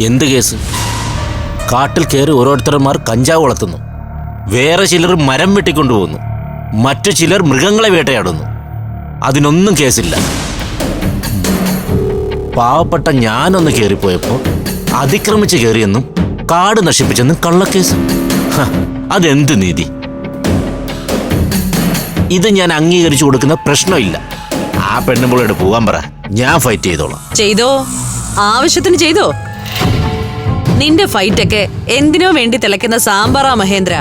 എന്ത് കേസ്? കാട്ടിൽ കയറി ഓരോരുത്തർമാർ കഞ്ചാവ് വളർത്തുന്നു. വേറെ ചിലർ മരം വെട്ടിക്കൊണ്ടുപോകുന്നു. മറ്റു ചിലർ മൃഗങ്ങളെ വേട്ടയാടുന്നു. അതിനൊന്നും കേസില്ല. പാവപ്പെട്ട ഞാനൊന്ന് കയറിപ്പോയപ്പോൾ അതിക്രമിച്ച് കയറിയെന്നും കാട് നശിപ്പിച്ചെന്നും കള്ളക്കേസ്. അതെന്ത് നീതി? ഇത് ഞാൻ അംഗീകരിച്ചു കൊടുക്കുന്ന പ്രശ്നമില്ല. ആ പെണ്ണുമ്പോളോട് പോകാൻ പറ. ഞാൻ ഫൈറ്റ് ചെയ്തോളാം. ചെയ്തോ? ആവശ്യത്തിന് ചെയ്തോ? നിന്റെ ഫൈറ്റൊക്കെ എന്തിനോ വേണ്ടി തിളയ്ക്കുന്ന സാമ്പാറാ മഹേന്ദ്ര.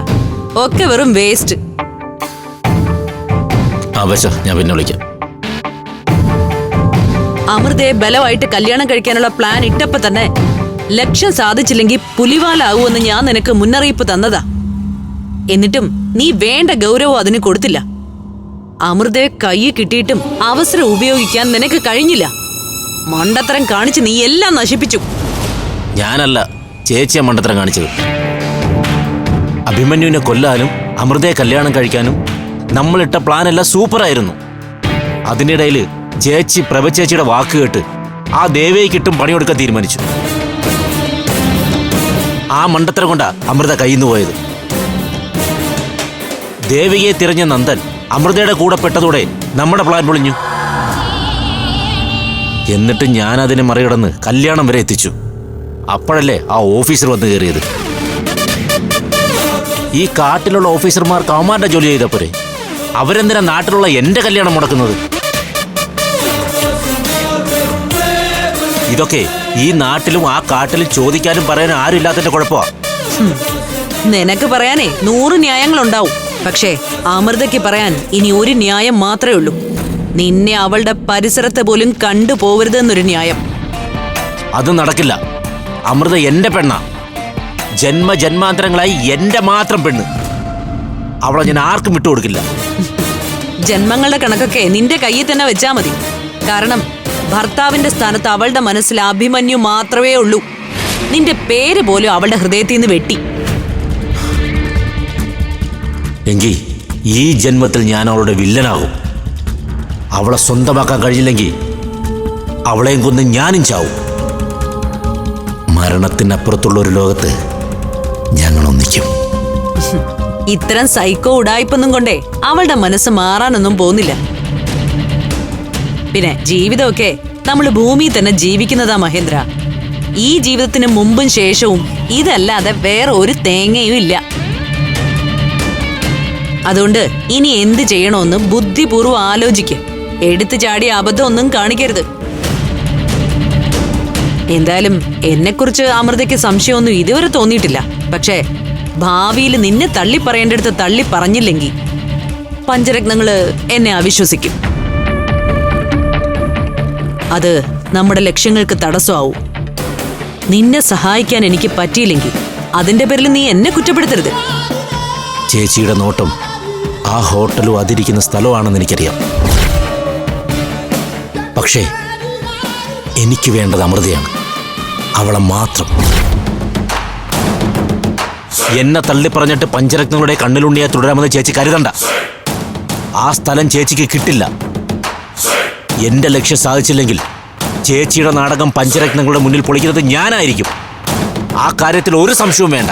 ഒക്കെ വെറും വേസ്റ്റ് ആവശ്യം ഞാൻ പിന്നെ വിളിക്കാം. അമൃതയെ ബലമായിട്ട് കല്യാണം കഴിക്കാനുള്ള പ്ലാൻ ഇട്ടപ്പോ തന്നെ ലക്ഷ്യം സാധിച്ചില്ലെങ്കിൽ പുലിവാലാവൂന്ന് ഞാൻ നിനക്ക് മുന്നറിയിപ്പ് തന്നതാ. എന്നിട്ടും നീ വേണ്ട ഗൗരവം അതിന് കൊടുത്തില്ല. അമൃതയെ കൈ കിട്ടിയിട്ടും അവസരം ഉപയോഗിക്കാൻ നിനക്ക് കഴിഞ്ഞില്ല. മണ്ടത്തരം കാണിച്ച് നീ എല്ലാം നശിപ്പിച്ചു. ഞാനല്ല ചേച്ചിയെ മണ്ടത്തരം കാണിച്ചത്. അഭിമന്യുവിനെ കൊല്ലാനും അമൃതയെ കല്യാണം കഴിക്കാനും നമ്മളിട്ട പ്ലാൻ എല്ലാം സൂപ്പറായിരുന്നു അതിനിടയിൽ ചേച്ചി പ്രഭ ചേച്ചിയുടെ വാക്ക് കേട്ട് ആ ദേവിയെ കിട്ടും പണിയെടുക്കാൻ തീരുമാനിച്ചു. ആ മണ്ടത്തരം കൊണ്ടാ അമൃത കയ്യിൽ നിന്ന് പോയത്. ദേവികയെ തിരഞ്ഞ നന്ദൻ അമൃതയുടെ കൂടെ പെട്ടതോടെ നമ്മുടെ പ്ലാൻ പൊളിഞ്ഞു. എന്നിട്ട് ഞാൻ അതിനെ മറികടന്ന് കല്യാണം വരെ എത്തിച്ചു. അപ്പോഴല്ലേ ആ ഓഫീസർ വന്ന് കയറിയത്? ഈ കാട്ടിലുള്ള ഓഫീസർമാർ അവന്മാരുടെ ജോലി ചെയ്തപ്പോരെ അവരെന്തിനാ നാട്ടിലുള്ള എന്റെ കല്യാണം മുടക്കുന്നത്? ഇതൊക്കെ ഈ നാട്ടിലും ആ കാട്ടിലും ചോദിക്കാനും പറയാനും ആരും ഇല്ലാത്തതിന്റെ കുഴപ്പമാ നിനക്ക് പറയാനേ നൂറ് ന്യായങ്ങളുണ്ടാവും. പക്ഷേ അമൃതയ്ക്ക് പറയാൻ ഇനി ഒരു ന്യായം മാത്രമേ ഉള്ളൂ. നിന്നെ അവളുടെ പരിസരത്തെ പോലും കണ്ടുപോകരുതെന്നൊരു ന്യായം. അത് നടക്കില്ല. അമൃത എന്റെ പെണ്ണാ. ജന്മ ജന്മാന്തരങ്ങളായി എന്റെ മാത്രം പെണ്ണ്. അവളെ ഞാൻ ആർക്കും വിട്ടുകൊടുക്കില്ല ജന്മങ്ങളുടെ കണക്കൊക്കെ നിന്റെ കയ്യിൽ തന്നെ വെച്ചാ മതി. കാരണം ഭർത്താവിന്റെ സ്ഥാനത്ത് അവളുടെ മനസ്സിൽ അഭിമന്യു മാത്രമേ ഉള്ളൂ. നിന്റെ പേര് പോലും അവളുടെ ഹൃദയത്തിൽ നിന്ന് വെട്ടി. എങ്കിൽ ഈ ജന്മത്തിൽ ഞാൻ അവളുടെ വില്ലനാകും. അവളെ സ്വന്തമാക്കാൻ കഴിയില്ലെങ്കിൽ അവളെയും കൊന്ന് ഞാനും ചാവും. മരണത്തിനപ്പുറത്തുള്ള ഒരു ലോകത്ത് ഞങ്ങൾ ഒന്നിക്കും ഇത്തരം സൈക്കോ ഉടായ്പൊന്നും കൊണ്ടേ അവളുടെ മനസ്സ് മാറാനൊന്നും പോകുന്നില്ല. പിന്നെ ജീവിതമൊക്കെ നമ്മൾ ഭൂമിയിൽ തന്നെ ജീവിക്കുന്നതാ മഹേന്ദ്ര. ഈ ജീവിതത്തിന് മുമ്പും ശേഷവും ഇതല്ലാതെ വേറെ ഒരു തേങ്ങയും ഇല്ല. അതുകൊണ്ട് ഇനി എന്ത് ചെയ്യണമെന്ന് ബുദ്ധിപൂർവം ആലോചിക്ക്. എടുത്തു ചാടിയ അബദ്ധമൊന്നും കാണിക്കരുത്. എന്തായാലും എന്നെക്കുറിച്ച് അമൃതയ്ക്ക് സംശയമൊന്നും ഇതുവരെ തോന്നിയിട്ടില്ല. പക്ഷേ ഭാവിയിൽ നിന്നെ തള്ളി പറയേണ്ടടുത്ത് തള്ളി പറഞ്ഞില്ലെങ്കിൽ പഞ്ചരത്നങ്ങൾ എന്നെ അവിശ്വസിക്കും. അത് നമ്മുടെ ലക്ഷ്യങ്ങൾക്ക് തടസ്സമാവും. നിന്നെ സഹായിക്കാൻ എനിക്ക് പറ്റിയില്ലെങ്കിൽ അതിന്റെ പേരിൽ നീ എന്നെ കുറ്റപ്പെടുത്തരുത്. ചേച്ചിയുടെ നോട്ടം ആ ഹോട്ടലും അതിരിക്കുന്ന സ്ഥലമാണെന്ന് എനിക്കറിയാം. പക്ഷേ എനിക്ക് വേണ്ടത് അമൃതയാണ്. അവളെ മാത്രം. എന്നെ തള്ളിപ്പറഞ്ഞിട്ട് പഞ്ചരത്നങ്ങളുടെ കണ്ണിലുണ്ണിയെ തുടരാമെന്ന് ചേച്ചി കരുതണ്ട. ആ സ്ഥലം ചേച്ചിക്ക് കിട്ടില്ല. എന്റെ ലക്ഷ്യം സാധിച്ചില്ലെങ്കിൽ ചേച്ചിയുടെ നാടകം പഞ്ചരത്നങ്ങളുടെ മുന്നിൽ പൊളിക്കുന്നത് ഞാനായിരിക്കും. ആ കാര്യത്തിൽ ഒരു സംശയവും വേണ്ട.